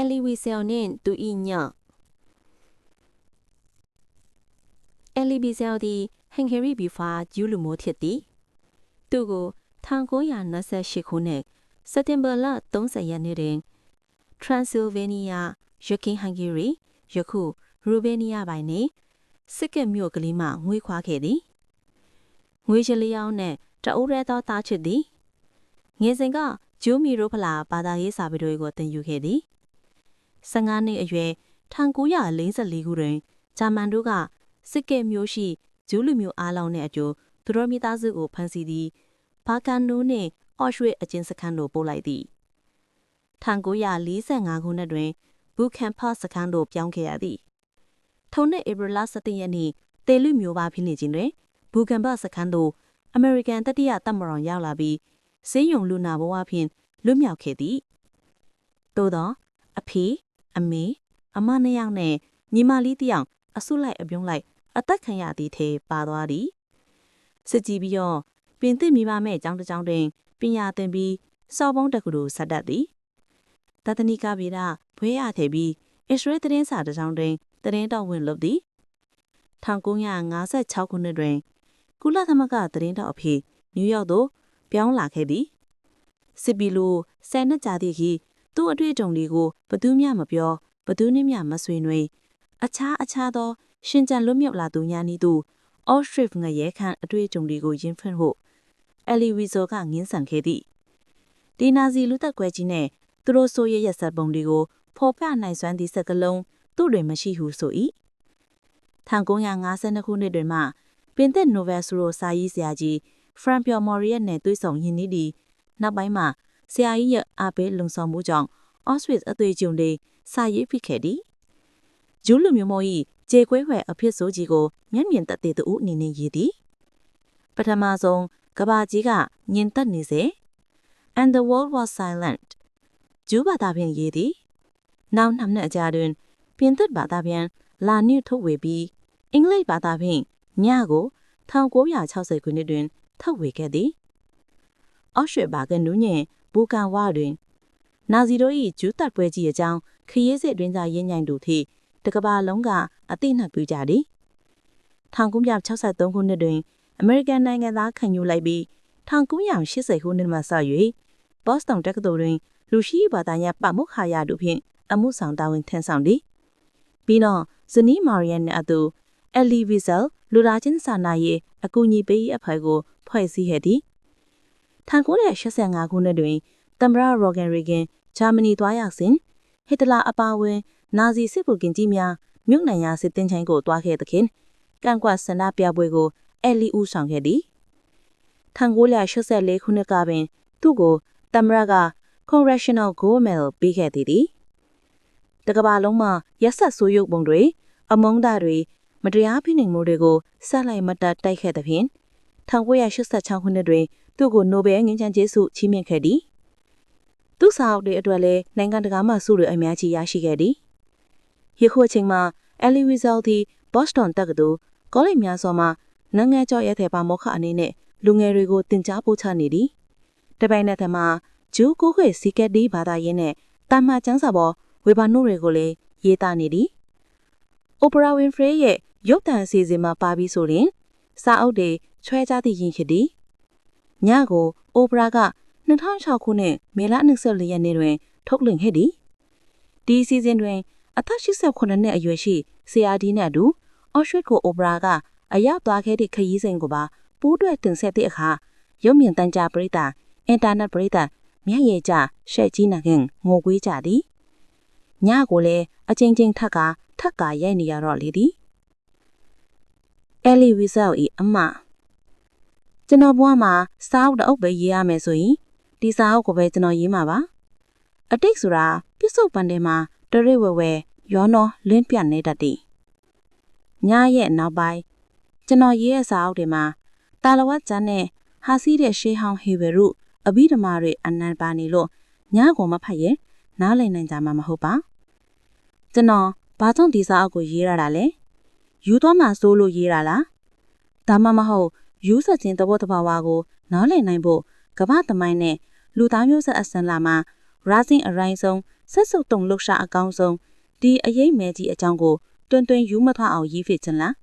ယ်လီဝီဆယ်နှင့်သူ၏ညယ်လီဘီဆယ်သည်ဟန်ဂေရီဘီဖာဂျူးလူမျိုးဖြစ်သည်သူကို1928ခုနှစ်စက်တင်ဘာလ30ရက်နေ့တွင် Transylvania ယခင်ဟန်ဂေရီယခုရူဘေးနီးယားပိုင်းနှင့်စစ်ကက်မြို့ကလေးမှငွေခွာခဲ့သည်ငွေချလျောင်းနှင့်တအိုးရဲသောသားချစ်သည်ငယ်စဉ်ကဂျိုးမီရိုဖလာဘာသာရေးစာပေတွေကိုသင်ယူခဲ့သည် 15နှစ်အရွယ်1944ခုတွင်ဂျာမန်တို့ကစစ်ကဲမျိုးရှိဂျူးလူမျိုးအားလုံးနဲ့အကျိုးသူတို့မိသားစုကိုဖမ်းဆီးသည်ဘာကန်နိုးနှင့်အော့ရွှေ့အကျဉ်းစခန်းသို့ပို့လိုက်သည်1945ခုနှစ်တွင်ဘူခမ်ဖတ်စခန်းသို့ပြောင်းခဲ့ရသည်ထုံနှစ်ဧပြီလ17ရက်နေ့တေလူမျိုးပါဖိနေခြင်းတွင်ဘူကန်ဖတ်စခန်းသို့အမေရိကန်တတိယတပ်မတော်ရောက်လာပြီးစေးယုံလူနာဘဝဖြင့်လွတ်မြောက်ခဲ့သည်သို့သော အဖေ အမေအမနှစ်ယောက်နဲ့ညီမလေးတစ်ယောက်အဆုလိုက်အပြုံးလိုက်အသက်ခံရသည့်ထဲပါသွားသည်စစ်ကြည့်ပြီးတော့ပင်သစ်မိဘမဲ့အကြောင်းတစ်ကြောင်းတွင်ပညာသင်ပြီးစော်ပုံးတက္ကသိုလ်ဆက်တတ်သည်တသနိကဗေဒဘွဲရထဲပြီးအစ္စရေးသတင်းစာတစ်ကြောင်းတွင်သတင်းတော်ဝင်လုပ်သည်1956ခုနှစ်တွင်ကုလသမဂ္ဂသတင်းတော်အဖြစ်နယူးယောက်သို့ပြောင်းလာခဲ့သည်စစ်ပီလိုဆယ်နှစ်ကြာသည့်ခေ သူ့အတွေ့အကြုံတွေကိုဘသူမျှမပြောဘသူနှင့်မျှမဆွေးနွေးအခြားအခြားသောရှင်ကြံလွတ်မြောက်လာသူများနည်းသူအော့စထရစ်ငရဲခန့်အတွေ့အကြုံတွေကိုယင်းဖွင့်ဖို့အယ်လီဝီဇော်ကငင်းဆန်ခဲ့သည်ဒီနာဇီလူသက်ကွဲကြီးနဲ့သူတို့ဆိုရရဲ့ဆက်ပုံတွေကိုဖော်ပြနိုင်စွမ်းသည့်စက်ကလုံးသူ့တွင်မရှိဟုဆို၏1952ခုနှစ်တွင်မှပင်သစ်နိုဗယ်ဆူရိုစာရေးဆရာကြီးဖရန်ပျော်မော်ရီယက်နဲ့တွေ့ဆုံရင်းနှီးသည်နောက်ပိုင်းမှာ ဆရာကြီးရဲ့အားပေးလုံဆောင်မှုကြောင့်အော့စဝစ်အသွေးကြုံတွေစာရေးဖြစ်ခဲ့သည်ဂျူးလူမျိုးမော်၏ခြေခွဲခွဲအဖြစ်ဆိုးကြီးကိုမျက်မြင်သက်သေသူအနေနဲ့ရေးသည်ပထမဆုံးကဘာကြီးကညင်သက်နေစေ and the world was silent ဂျူးဘာသာဖြင့်ရေးသည်နောက်နှစ်နှစ်အကြာတွင်ပြင်သစ်ဘာသာဖြင့်လာနျူထုတ်ဝေပြီးအင်္ဂလိပ်ဘာသာဖြင့်ညကို1960ခုနှစ်တွင်ထုတ်ဝေခဲ့သည်အော့ရွှေဘာကနူးညင် ဘူကန်ဝတွင် နာဇီတို့၏ဂျူးတပ်ပွဲကြီးအကြောင်းခရီးစစ်တွင်သာရင်းညိုင်တို့ထိတကဘာလုံးကအသိနှံပြုကြသည်1963ခုနှစ်တွင် အမေရိကန်နိုင်ငံသားခံယူလိုက်ပြီး1980ခုနှစ်မှစ၍ဘော့စတွန်တက္ကသိုလ်တွင် လူရှိဘာသာရပ်ပမုခါရတို့ဖြင့်အမှုဆောင်တာဝန်ထမ်းဆောင်သည်ပြီးတော့ဇနီးမာရီယန်နှင့်အတူအလီဗီဇယ်လူသားချင်းစာနာရေးအကူအညီပေးရေးအဖွဲ့ကိုဖွဲ့စည်းခဲ့သည် 1985ခုနှစ်တွင်သမ္မတရော်ဂန်ရီဂင်ဂျာမနီသွားရောက်စဉ်ဟစ်တလာအပါအဝင်နာဇီစစ်ဗိုလ်ကင်ကြီးများမြို့နိုင်ရာစစ်တင်ချိုင်းကိုတွားခဲ့သခင်ကန့်ကွက်ဆန္ဒပြပွဲကိုအဲလီဦးဆောင်ခဲ့သည်1984ခုနှစ်ကပင် သူ့ကိုသမ္မတက Congressional Gold Medal ပေးခဲ့သည်သည်တကဘာလုံးမှာရက်ဆက်ဆိုးရုပ်ပုံတွေအမုန်းသားတွေမတရားဖိနှိပ်မှုတွေကိုဆက်လိုက်မတက်တိုက်ခဲ့သဖြင့်1986ခုနှစ်တွင် သူ့ကိုနိုဘယ်ငြိမ်းချမ်းရေးဆုချီးမြှင့်ခဲ့သည်သူ့စာအုပ်တွေအတွက်လည်းနိုင်ငံတကာမှဆုတွေအများကြီးရရှိခဲ့သည်ယခုအချိန်မှာအယ်လီဝီဇယ်သည်ဘော့စတွန်တက္ကသိုလ်ကောလိပ်များစွာမှနိုင်ငံကျော်ရဲတဲ့ပါမောက္ခအနေနဲ့လူငယ်တွေကိုတင် जा ပို့ချနေသည်တပိုင်နဲ့တမှာဂျူးကိုခွေစီကက်ဒီဘာသာရေးနဲ့တာမကျန်းစာပေါ်ဝေဘာနိုတွေကိုလည်းရေးသားနေသည်အိုပရာဝင်ဖရေးရဲ့ရုပ်သံအစီအစဉ်မှာပါပြီးဆိုရင်စာအုပ်တွေချွဲကြသည့်ရင်ဖြစ်သည် ညကိုအိုပရာက2006ခုနှစ်မေလ24ရက်နေ့တွင် ထုတ်လွှင့်ခဲ့သည်ဒီအစီအစဉ်တွင် အသက်89နှစ်အရွယ်ရှိဆရာဒီနှင့်အတူအော်ရွှေကိုအိုပရာကအရောက်သွားခဲ့သည့်ခရီးစဉ်ကိုပါပိုးတွဲတင်ဆက်သည့်အခါရုပ်မြင်သံကြားပရိသတ်အင်တာနက်ပရိသတ်မျက်ရည်ကျရှက်ကြီးနာခင်ငိုကွေးကြသည်ညကိုလည်းအချင်းချင်းထက်ကထက်ကရိုက်နေရတော့လေသည်အဲလီဝီဆယ်ဤအမ ကျွန်တော်ဘဝမှာစာအုပ်တအုပ်ပဲရေးရမယ်ဆိုရင်ဒီစာအုပ်ကိုပဲကျွန်တော်ရေးမှာပါအတိတ်ဆိုတာပြစ္ဆုတ်ပန်ထဲမှာတရိဝဲဝဲရောနောလင်းပြတ်နေတတ်သည်ညရဲ့နောက်ပိုင်းကျွန်တော်ရေးရစာအုပ်တွေမှာတာလဝတ်ကျန်းနဲ့ဟာစီးတဲ့ရှေးဟောင်းဟေဘရုအဘိဓမ္မာတွေအနံပါနေလို့ညကိုမဖတ်ရင်နားလည်နိုင်ကြမှာမဟုတ်ပါကျွန်တော်ဘာကြောင့်ဒီစာအုပ်ကိုရေးရတာလဲယူသွားမှစိုးလို့ရေးတာလားဒါမှမဟုတ် ယူဆက်ခြင်းသဘောတဘာဝကိုနားလည်နိုင်ဖို့ကမ္ဘာသမိုင်းနဲ့လူသားမျိုးဆက်အစံလာမှာ rising အရိုင်းဆုံးဆက်စုပ်တုံလှုပ်ရှားအကောင်းဆုံးဒီအရေးမဲကြီးအကြောင်းကိုတွင်တွင်ယူမထွားအောင်ရေးဖြစ်ချင်လား